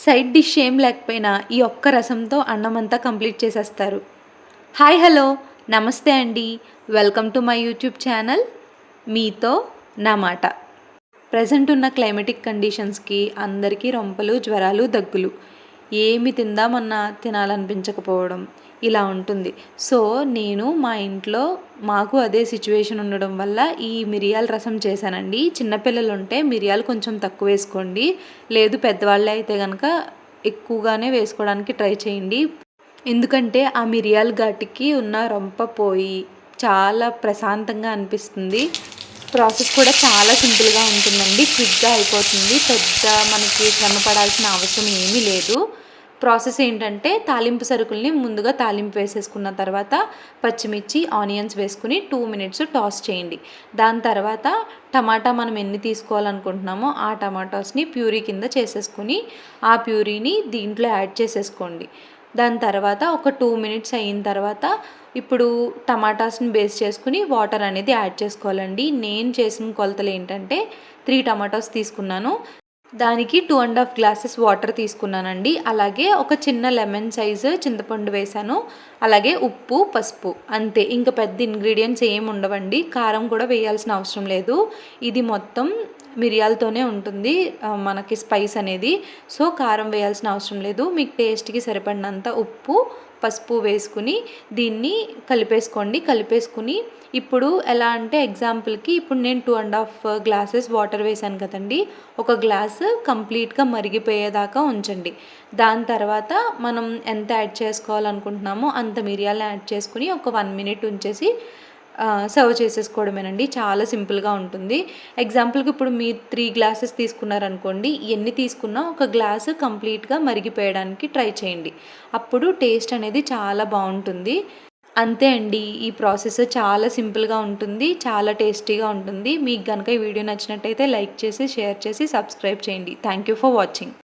Side dish ఏం లేకపోయినా ఈ ఒక్క రసంతో అన్నం అంతా కంప్లీట్ చేసేస్తారు. Hi hello. నమస్తే అండి. Welcome to my YouTube channel. మీతో నా మాట. ప్రజెంట్ ఉన్న క్లైమేటిక్ కండిషన్స్కి అందరికీ రొంపలు జ్వరాలు దగ్గులు. ఏమి తిందామన్నా తినాలనిపించకపోవడం ఇలా ఉంటుంది. సో నేను మా ఇంట్లో మాకు అదే సిచ్యువేషన్ ఉండడం వల్ల ఈ మిరియాల రసం చేశానండి. చిన్నపిల్లలు ఉంటే మిరియాలు కొంచెం తక్కువ వేసుకోండి. లేదు పెద్దవాళ్ళే అయితే కనుక ఎక్కువగానే వేసుకోవడానికి ట్రై చేయండి. ఎందుకంటే ఆ మిరియాల ఘాటికి ఉన్న రొంప పోయి చాలా ప్రశాంతంగా అనిపిస్తుంది. ప్రాసెస్ కూడా చాలా సింపుల్గా ఉంటుందండి. క్విక్గా అయిపోతుంది. పెద్ద మనకి శ్రమ పడాల్సిన అవసరం ఏమీ లేదు. ప్రాసెస్ ఏంటంటే తాలింపు సరుకుల్ని ముందుగా తాలింపు వేసేసుకున్న తర్వాత పచ్చిమిర్చి ఆనియన్స్ వేసుకుని టూ మినిట్స్ టాస్ చేయండి. దాని తర్వాత టమాటా మనం ఎన్ని తీసుకోవాలనుకుంటున్నామో ఆ టమాటాస్ని ప్యూరీ కింద చేసేసుకుని ఆ ప్యూరీని దీంట్లో యాడ్ చేసేసుకోండి. దాని తర్వాత ఒక టూ మినిట్స్ అయిన తర్వాత ఇప్పుడు టమాటాస్ని బేస్ చేసుకుని వాటర్ అనేది యాడ్ చేసుకోవాలండి. నేను చేసిన కొలతలు ఏంటంటే త్రీ టమాటాస్ తీసుకున్నాను. దానికి two and half glasses water తీసుకున్నానండి. అలాగే ఒక చిన్న లెమన్ సైజు చింతపండు వేసాను అలాగే ఉప్పు పసుపు అంతే. ఇంకా పెద్ద ఇంగ్రీడియంట్స్ ఏమి ఉండవండి. కారం కూడా వేయాల్సిన అవసరం లేదు. ఇది మొత్తం మిరియాలతోనే ఉంటుంది మనకి స్పైస్ అనేది. సో కారం వేయాల్సిన అవసరం లేదు. మీకు టేస్ట్కి సరిపడినంత ఉప్పు పసుపు వేసుకుని దీన్ని కలిపేసుకోండి. కలిపేసుకుని ఇప్పుడు ఎలా అంటే ఎగ్జాంపుల్కి ఇప్పుడు నేను two and half glasses water వేసాను కదండి. ఒక గ్లాస్ కంప్లీట్గా మరిగిపోయేదాకా ఉంచండి. దాని తర్వాత మనం ఎంత యాడ్ చేసుకోవాలనుకుంటున్నామో అంత మిరియాలు యాడ్ చేసుకుని ఒక వన్ మినిట్ ఉంచేసి సర్వ్ చేసేసుకోవడమేనండి. చాలా సింపుల్గా ఉంటుంది. ఎగ్జాంపుల్కి ఇప్పుడు మీరు త్రీ గ్లాసెస్ తీసుకున్నారనుకోండి. ఎన్ని తీసుకున్నా ఒక గ్లాసు కంప్లీట్గా మరిగిపోయడానికి ట్రై చేయండి. అప్పుడు టేస్ట్ అనేది చాలా బాగుంటుంది. అంతే అండి. ఈ ప్రాసెస్ చాలా సింపుల్గా ఉంటుంది. చాలా టేస్టీగా ఉంటుంది. మీకు కనుక ఈ వీడియో నచ్చినట్టయితే లైక్ చేసి షేర్ చేసి సబ్స్క్రైబ్ చేయండి. Thank you for watching